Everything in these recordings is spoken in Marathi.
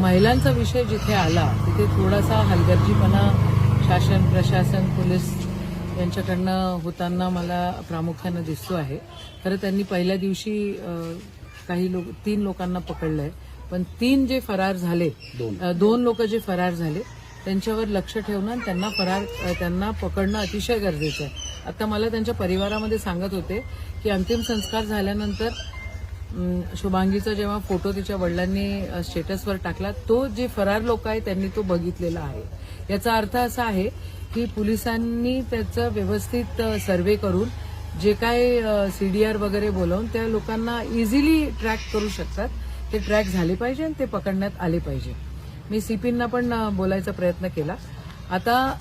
महिलांचा विषय जिथे आला तिथे थोडासा हलगर्जीपणा शासन प्रशासन पोलीस यांच्याकडनं होताना मला प्रामुख्यानं दिसतो आहे. खरं त्यांनी पहिल्या दिवशी काही लोक तीन लोकांना पकडलंय. पण तीन जे फरार झाले दोन. लोक जे फरार झाले त्यांच्यावर लक्ष ठेवणं आणि त्यांना फरार त्यांना पकडणं अतिशय गरजेचं आहे. आता मला त्यांच्या परिवारामध्ये सांगत होते की अंतिम संस्कार झाल्यानंतर शुभांगीचा जेव्हा फोटो तिच्या वडिलांनी स्टेटसवर टाकला तो जे फरार लोक आहे त्यांनी तो बघितलेला आहे. याचा अर्थ असा आहे की पोलिसांनी त्याचं व्यवस्थित सर्वे करून जे काय सीडीआर वगैरे बोलवून त्या लोकांना इझिली ट्रॅक करू शकतात. ते ट्रॅक झाले पाहिजे आणि ते पकडण्यात आले पाहिजे. मी सीपींना पण बोलायचा प्रयत्न केला. आता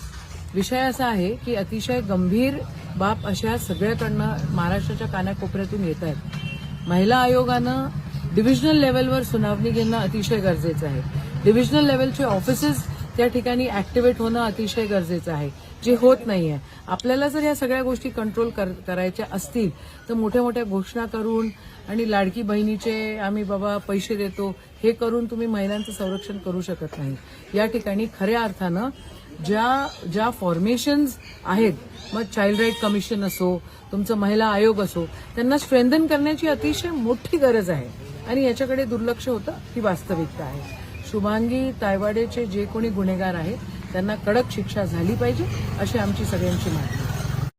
विषय असा आहे की अतिशय गंभीर बाब अशा सगळ्याकडनं महाराष्ट्राच्या कानाकोपऱ्यातून येत आहेत. महिला आयोगानं डिव्हिजनल लेवलवर सुनावणी घेणं अतिशय गरजेचं आहे. डिव्हिजनल लेवलचे ऑफिसेस त्या ठिकाणी ऍक्टिव्हेट होणं अतिशय गरजेचं आहे जे होत नाहीये. आपल्याला जर या सगळ्या गोष्टी कंट्रोल कर करायच्या असतील तर मोठ्या मोठ्या घोषणा करून आणि लाडकी बहिणीचे आम्ही बाबा पैसे देतो हे करून तुम्ही महिलांचं संरक्षण करू शकत नाही. या ठिकाणी खऱ्या अर्थानं ज्या ज्या फॉर्मेशन्स आहेत मग चाइल्ड राईट कमिशन असो तुमचं महिला आयोग असो त्यांना स्ट्रेंथन करण्याची अतिशय मोठी गरज आहे. आणि याच्याकडे दुर्लक्ष होतं ही वास्तविकता आहे. शुभांगी तायवाडेचे जे कोणी गुन्हेगार आहेत त्यांना कडक शिक्षा झाली पाहिजे अशी आमची सगळ्यांची मागणी आहे.